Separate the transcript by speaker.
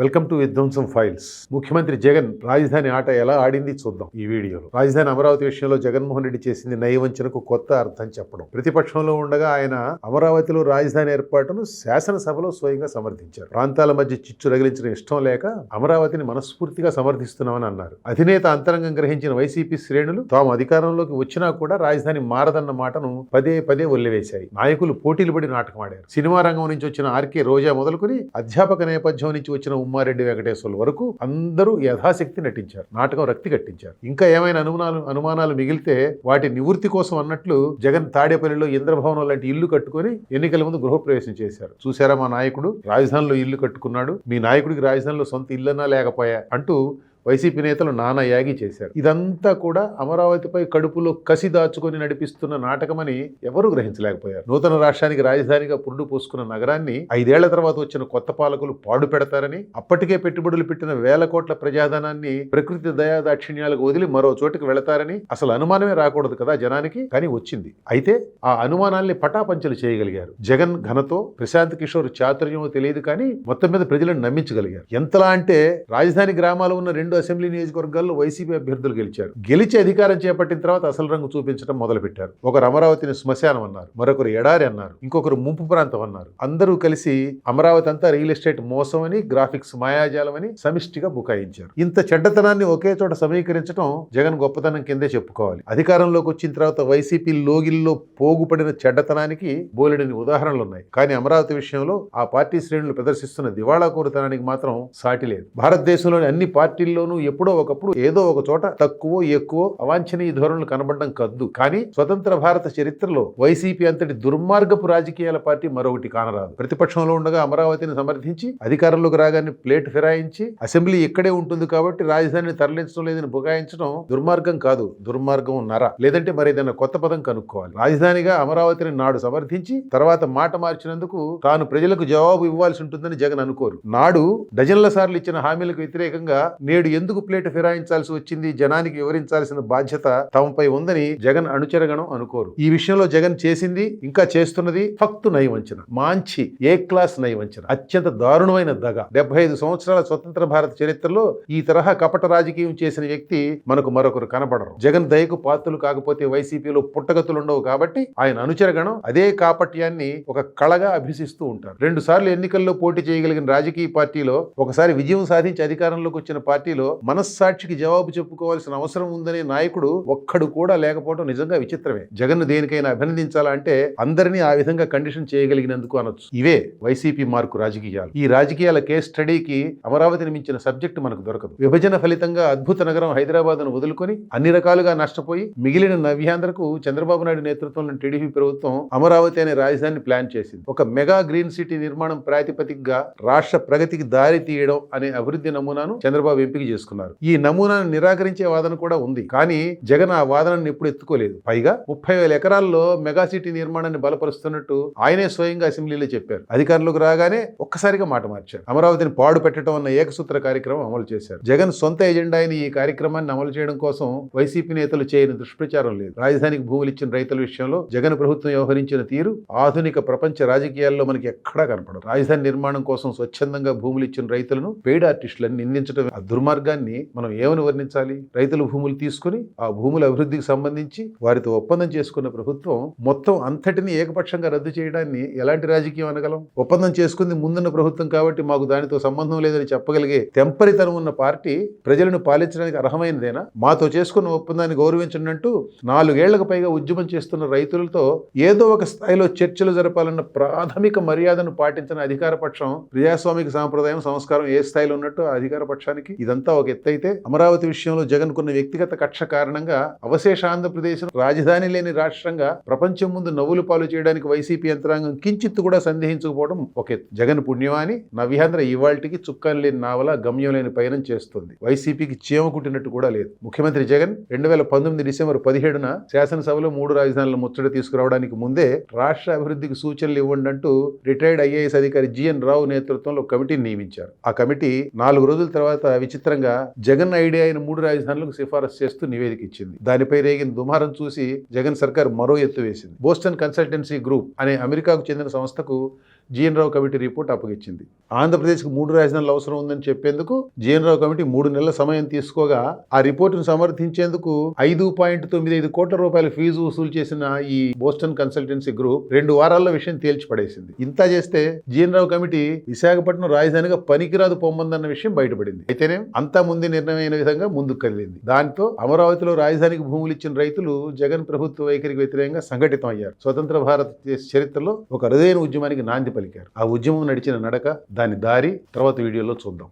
Speaker 1: Welcome to విధ్వంసం files. ముఖ్యమంత్రి జగన్ రాజధాని ఆట ఎలా ఆడింది చూద్దాం ఈ వీడియోలో. రాజధాని అమరావతి విషయంలో జగన్మోహన్ రెడ్డి చేసింది నయవంచనకు కొత్త అర్థం చెప్పడం. ప్రతిపక్షంలో ఉండగా ఆయన అమరావతిలో రాజధాని ఏర్పాటును శాసనసభలో స్వయంగా సమర్థించారు. ప్రాంతాల మధ్య చిచ్చు రగిలించిన ఇష్టం లేక అమరావతిని మనస్ఫూర్తిగా సమర్థిస్తున్నామని అన్నారు. అధినేత అంతరంగం గ్రహించిన వైసీపీ శ్రేణులు తాము అధికారంలోకి వచ్చినా కూడా రాజధాని మారదన్న మాటను పదే పదే ఒల్లివేశాయి నాయకులు పోటీలు పడి నాటకమాడారు. సినిమా రంగం నుంచి వచ్చిన ఆర్కే రోజా మొదలుకొని అధ్యాపక నేపథ్యం నుంచి వచ్చిన ఉమ్మారెడ్డి వెంకటేశ్వర్ల వరకు అందరూ యథాశక్తి నటించారు నాటకం రక్తి కట్టించారు. ఇంకా ఏమైనా అనుమానాలు అనుమానాలు మిగిలితే వాటి నివృత్తి కోసం అన్నట్లు జగన్ తాడేపల్లిలో ఇంద్రభవనం లాంటి ఇల్లు కట్టుకొని ఎన్నికల ముందు గృహప్రవేశం చేశారు. చూసారా మా నాయకుడు? రాజధానిలో ఇల్లు కట్టుకున్నాడు. మీ నాయకుడికి రాజధానిలో సొంత ఇల్లన్నా లేకపోయా? అంటూ వైసీపీ నేతలు నానా యాగి చేశారు. ఇదంతా కూడా అమరావతిపై కడుపులో కసి దాచుకొని నడిపిస్తున్న నాటకమని ఎవరూ గ్రహించలేకపోయారు. నూతన రాష్ట్రానికి రాజధానిగా పురుడు పోసుకున్న నగరాన్ని ఐదేళ్ళ తర్వాత వచ్చిన కొత్త పాలకులు పాడు పెడతారని అప్పటికే పెట్టుబడులు పెట్టిన వేల కోట్ల ప్రజాధనాన్ని ప్రకృతి దయా దాక్షిణ్యాలకు వదిలి మరో చోటుకు వెళతారని అసలు అనుమానమే రాకూడదు కదా జనానికి? కానీ వచ్చింది. అయితే ఆ అనుమానాల్ని పటాపంచలు చేయగలిగారు. జగన్ ఘనతో ప్రశాంత్ కిషోర్ చాతుర్యమో తెలియదు కానీ మొత్తం మీద ప్రజలను నమ్మించగలిగారు. ఎంతలా అంటే రాజధాని గ్రామాలు ఉన్న రెండు అసెంబ్లీ నియోజకవర్గాల్లో వైసీపీ అభ్యర్థులు గెలిచారు. గెలిచి అధికారం చేపట్టిన తర్వాత అసలు రంగు చూపించడం మొదలుపెట్టారు. ఒకరు అమరావతిని శ్మశానం అన్నారు. మరొకరు ఎడారి అన్నారు. ఇంకొకరు ముంపు ప్రాంతం అన్నారు. అందరూ కలిసి అమరావతి అంతా రియల్ ఎస్టేట్ మోసం అని గ్రాఫిక్స్ మాయాజాలం అని సమిష్టిగా బుకాయించారు. ఇంత చెడ్డతనాన్ని ఒకే చోట సమీకరించడం జగన్ గొప్పతనం కిందే చెప్పుకోవాలి. అధికారంలోకి వచ్చిన తర్వాత వైసీపీ లోగిల్లో పోగుపడిన చెడ్డతనానికి బోలెడని ఉదాహరణలు ఉన్నాయి కానీ అమరావతి విషయంలో ఆ పార్టీ శ్రేణులు ప్రదర్శిస్తున్న దివాళా కోరుతనానికి మాత్రం సాటి లేదు. భారతదేశంలోని అన్ని పార్టీల్లో పార్టీల్లోనూ ఎప్పుడో ఒకప్పుడు ఏదో ఒక చోట తక్కువ ఎక్కువ అవాంఛనీయ ధోరణులు కనబడడం కద్దు. కానీ స్వతంత్ర భారత చరిత్రలో వైసీపీ అంతటి దుర్మార్గపు రాజకీయాల పార్టీ మరొకటి కానరాదు. ప్రతిపక్షంలో ఉండగా అమరావతిని సమర్థించి అధికారంలోకి రాగానే ప్లేట్ ఫిరాయించి అసెంబ్లీ ఇక్కడే ఉంటుంది కాబట్టి రాజధానిని తరలించడం లేదని బుగాయించడం దుర్మార్గం కాదు. దుర్మార్గం నర. లేదంటే మరి ఏదైనా కొత్త పదం కనుక్కోవాలి. రాజధానిగా అమరావతిని నాడు సమర్థించి తర్వాత మాట మార్చినందుకు తాను ప్రజలకు జవాబు ఇవ్వాల్సి ఉంటుందని జగన్ అనుకోరు. నాడు డజన్ల సార్లు ఇచ్చిన హామీలకు వ్యతిరేకంగా నేడు ఎందుకు ప్లేట్ ఫిరాయించాల్సి వచ్చింది? జనానికి వివరించాల్సిన బాధ్యత తమపై ఉందని జగన్ అనుచరగణం అనుకోరు. ఈ విషయంలో జగన్ చేసింది ఇంకా చేస్తున్నది ఫక్తు నయవంచన మాంచి ఏ క్లాస్ నయవంచన అత్యంత దారుణమైన దగ. డెబ్బై ఐదు సంవత్సరాల స్వతంత్ర భారత చరిత్రలో ఈ తరహా కపట రాజకీయం చేసిన వ్యక్తి మనకు మరొకరు కనబడరు. జగన్ దయకు పాత్రలు కాకపోతే వైసీపీలో పుట్టగతులుండవు కాబట్టి ఆయన అనుచరగణం అదే కాపట్యాన్ని ఒక కళగా అభ్యసిస్తూ ఉంటారు. రెండు సార్లు ఎన్నికల్లో పోటీ చేయగలిగిన రాజకీయ పార్టీలో ఒకసారి విజయం సాధించి అధికారంలోకి వచ్చిన పార్టీలో మనస్సాక్షికి జవాబు చెప్పుకోవాల్సిన అవసరం ఉందనే నాయకుడు ఒక్కడు కూడా లేకపోవడం నిజంగా విచిత్రమే. జగన్ దేనికైనా అభినందించాలంటే అందరినీ ఆ విధంగా కండిషన్ చేయగలిగినందుకు అనొచ్చు. ఇవే వైసీపీ మార్కు రాజకీయాలు. ఈ రాజకీయాల కేస్ స్టడీకి అమరావతిని మించిన సబ్జెక్టు మనకు దొరకదు. విభజన ఫలితంగా అద్భుత నగరం హైదరాబాద్ను వదులుకొని అన్ని రకాలుగా నష్టపోయి మిగిలిన నవ్యాంధ్రకు చంద్రబాబు నాయుడు నేతృత్వంలోని టీడీపీ ప్రభుత్వం అమరావతి అనే రాజధానిని ప్లాన్ చేసింది. ఒక మెగా గ్రీన్ సిటీ నిర్మాణం ప్రాతిపదికగా రాష్ట్ర ప్రగతికి దారి తీయడం అనే అభివృద్ధి నమూనాను చంద్రబాబు ఎంపిక చేసుకున్నారు. ఈ నమూనాను నిరాకరించే వాదన కూడా ఉంది. కానీ జగన్ ఆ వాదనను ఎప్పుడు ఎత్తుకోలేదు. పైగా ముప్పై వేల ఎకరాల్లో మెగాసిటీ నిర్మాణాన్ని బలపరుస్తున్నట్టు ఆయనే స్వయంగా అసెంబ్లీలో చెప్పారు. అధికారంలోకి రాగానే ఒక్కసారిగా మాట మార్చారు. అమరావతిని పాడు పెట్టడం అన్న ఏకసూత్ర కార్యక్రమం అమలు చేశారు. జగన్ సొంత ఎజెండా అయిన ఈ కార్యక్రమాన్ని అమలు చేయడం కోసం వైసీపీ నేతలు చేయని దుష్ప్రచారం లేదు. రాజధానికి భూములు ఇచ్చిన రైతుల విషయంలో జగన్ ప్రభుత్వం వ్యవహరించిన తీరు ఆధునిక ప్రపంచ రాజకీయాల్లో మనకి ఎక్కడా కనపడదు. రాజధాని నిర్మాణం కోసం స్వచ్ఛందంగా భూములు ఇచ్చిన రైతులను పెయిడ్ ఆర్టిస్టులను నిందించడం దుర్మార్గం దుర్మార్గాన్ని మనం ఏమని వర్ణించాలి? రైతుల భూములు తీసుకుని ఆ భూముల అభివృద్ధికి సంబంధించి వారితో ఒప్పందం చేసుకున్న ప్రభుత్వం మొత్తం అంతటిని ఏకపక్షంగా రద్దు చేయడాన్ని ఎలాంటి రాజకీయం అనగలం? ఒప్పందం చేసుకుంది ముందున్న ప్రభుత్వం కాబట్టి మాకు దానితో సంబంధం లేదని చెప్పగలిగే తెంపరితనం ఉన్న పార్టీ ప్రజలను పాలించడానికి అర్హమైనదేనా? మాతో చేసుకున్న ఒప్పందాన్ని గౌరవించండి అంటూ నాలుగేళ్ళకు పైగా ఉద్యమం చేస్తున్న రైతులతో ఏదో ఒక స్థాయిలో చర్చలు జరపాలన్న ప్రాథమిక మర్యాదను పాటించిన అధికార పక్షం ప్రజాస్వామిక సాంప్రదాయం సంస్కారం ఏ స్థాయిలో ఉన్నట్టు అధికార పక్షానికి ఇదంతా ఒక ఎత్తైతే అమరావతి విషయంలో జగన్ కున్న వ్యక్తిగత కక్ష కారణంగా అవశేష ఆంధ్రప్రదేశ్ రాజధాని లేని రాష్ట్రంగా ప్రపంచం ముందు నవ్వులు పాలు చేయడానికి వైసీపీ యంత్రాంగం కించిత్తు కూడా సందేహించకపోవడం ఒక జగన్ పుణ్యమాని నవ్యాంధ్ర ఇవాల్టికి చుక్కలు లేని నావల గమ్యం లేని పయనం చేస్తుంది. వైసీపీకి చీమకుట్టినట్టు కూడా లేదు. ముఖ్యమంత్రి జగన్ రెండు వేల పంతొమ్మిది డిసెంబర్ పదిహేడున శాసనసభలో మూడు రాజధానుల ముచ్చట తీసుకురావడానికి ముందే రాష్ట్ర అభివృద్ధికి సూచనలు ఇవ్వండి అంటూ రిటైర్డ్ ఐఏఎస్ అధికారి జిఎన్ రావు నేతృత్వంలో కమిటీని నియమించారు. ఆ కమిటీ నాలుగు రోజుల తర్వాత విచిత్ర విచిత్రంగా జగన్ ఐడియా అయిన మూడు రాజధానులకు సిఫారసు చేస్తూ నివేదిక ఇచ్చింది. దానిపై రేగిన దుమారం చూసి జగన్ సర్కార్ మరో ఎత్తు వేసింది. బోస్టన్ కన్సల్టెన్సీ గ్రూప్ అనే అమెరికాకు చెందిన సంస్థకు జీఎన్ రావు కమిటీ రిపోర్ట్ అప్పగించింది. ఆంధ్రప్రదేశ్కు మూడు రాజధానులు అవసరం ఉందని చెప్పేందుకు జీఎన్ రావు కమిటీ మూడు నెలల సమయం తీసుకోగా ఆ రిపోర్టును సమర్థించేందుకు ఐదు పాయింట్ తొమ్మిది ఐదు కోట్ల రూపాయల ఫీజు వసూలు చేసిన ఈ బోస్టన్ కన్సల్టెన్సీ గ్రూప్ రెండు వారాల్లో విషయం తేల్చి పడేసింది. ఇంత చేస్తే జీఎన్ రావు కమిటీ విశాఖపట్నం రాజధానిగా పనికిరాదు పొమ్మందన్న విషయం బయటపడింది. అయితేనే? అంతా ముందే నిర్ణయమైన విధంగా ముందుకు కదిలింది దాంతో అమరావతిలో రాజధానికి భూములు ఇచ్చిన రైతులు జగన్ ప్రభుత్వ వైఖరికి వ్యతిరేకంగా సంఘటితం అయ్యారు స్వతంత్ర భారతదేశ చరిత్రలో ఒక అరుదైన ఉద్యమానికి నాంది పలికారు. ఆ ఉద్యమం నడిచిన నడక దాని దారి తర్వాత వీడియోలో చూద్దాం.